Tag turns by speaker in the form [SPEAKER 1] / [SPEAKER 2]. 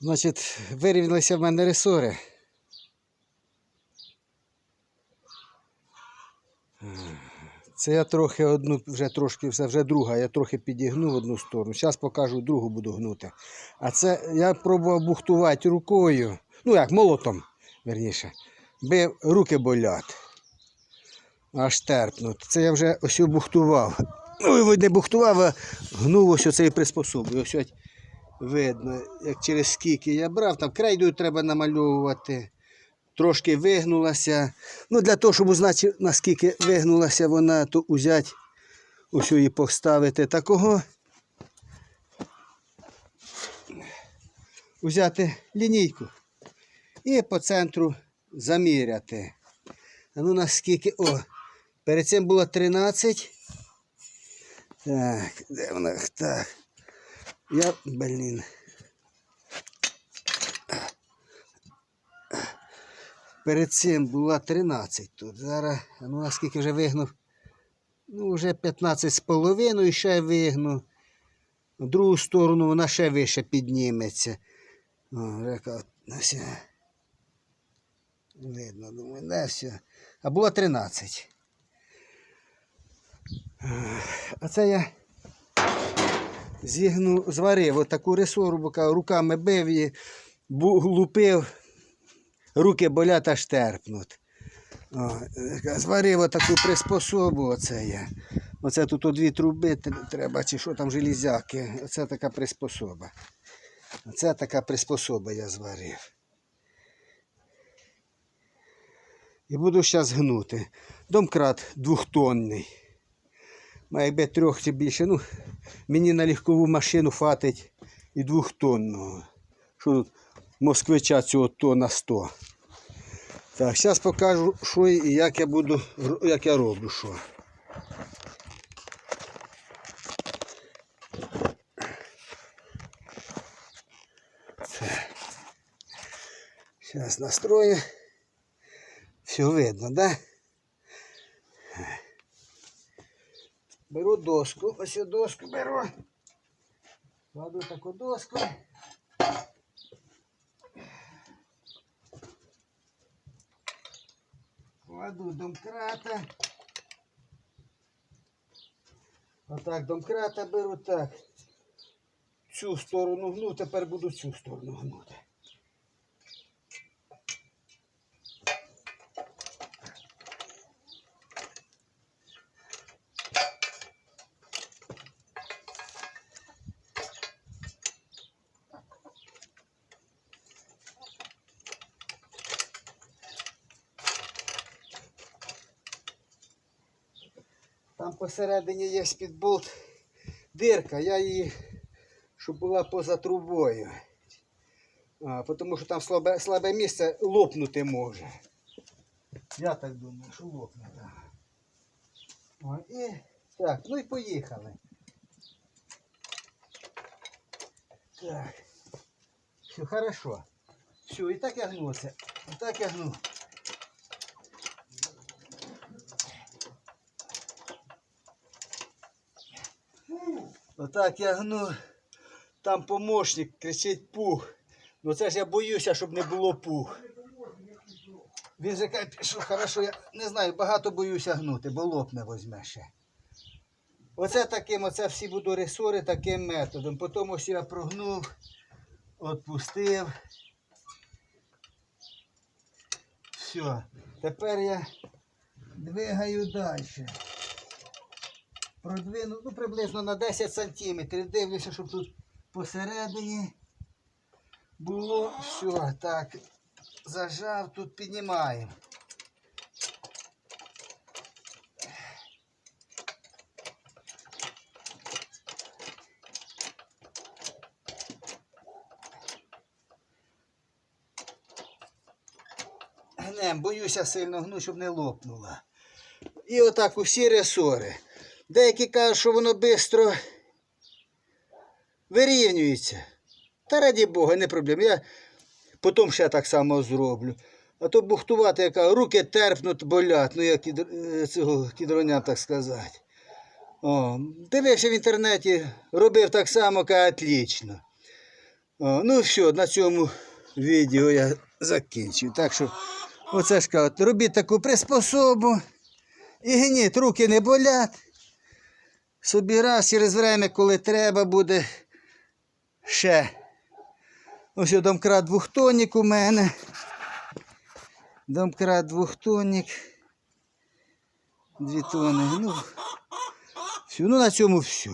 [SPEAKER 1] Значить, вирівнялися в мене ресори. Це я трохи одну, вже трошки, це вже друга, я трохи підігнув одну сторону. Зараз покажу, другу буду гнути. А це я пробував бухтувати рукою. Ну як, молотом, верніше. Бив, руки болять. Аж терпнуть. Це я вже ось бухтував. Ну, не бухтував, а гнув ось оцей приспособою. Ось видно, як через скільки я брав, там крейдою треба намальовувати. Трошки вигнулася. Ну, для того, щоб узнати, наскільки вигнулася вона, то узяти, ось її поставити такого. Взяти лінійку і по центру заміряти. А ну наскільки. О, перед цим було 13. Так, де вона? Так. Я, блін. Перед цим була 13 тут. Зараз, ну наскільки вже вигнув? Ну, вже 15 з половиною ще вигну. В другу сторону вона ще вище підніметься. О, от, ну, все. Видно, думаю, да, все. А було 13. А це я зігну, зварив отаку ресору, руками бив її, лупив, руки болять аж терпнуть. О, е, зварив отаку приспособу, оце я. Оце тут дві труби треба, чи що там железяки. Оце така приспособа. Оце така приспособа я зварив. І буду зараз гнути. Домкрат двохтонний. Має би трьох чи більше. Ну, мені на легкову машину хватить і двохтонного. Що тут москвича цього тонна 100. Так, зараз покажу, що і як я буду, як я роблю що. Зараз настрою. Все видно, да? Беру доску, ось я доску беру. Кладу таку доску. Кладу домкрата. Отак домкрата беру так. Цю сторону гну, тепер буду цю сторону гнути. Там посередині є під болт дирка, я її, щоб була поза трубою. А, тому що там слабе, слабе місце лопнути може. Я так думаю, що лопне. Так. О, і так, ну і поїхали. Так. Все хорошо. Все, і так я гну це. І так я гну. Отак я гну. Там помощник кричить пух. Ну це ж я боюся, щоб не було пух. Він же каже, що хорошо, я не знаю, багато боюся гнути, бо лопне возьме ще. Оце таким, оце всі буду ресори таким методом. Потім ось я прогнув, відпустив. Все. Тепер я двигаю далі. Продвину, ну, приблизно на 10 сантиметрів. Дивлюся, щоб тут посередині було все. Так, зажав, тут піднімаємо. Гнем, боюся сильно гну, щоб не лопнула. І отак усі ресори. Деякі кажуть, що воно швидко вирівнюється. Та раді Бога, не проблема. Я потім ще так само зроблю. А то бухтувати, яка руки терпнуть, болять, ну як кідр- е, цього кідроня, так сказати. О, дивився в інтернеті, робив так само, каже, отлично. О, ну все, на цьому відео я закінчив. Так що, оце ж кажуть, робіть таку приспособу. І гніть, руки не болять. Собі раз через время, коли треба буде ще. Ось домкрат двохтонник у мене. Домкрат двохтонник. Дві тони. Ну, все, ну на цьому все.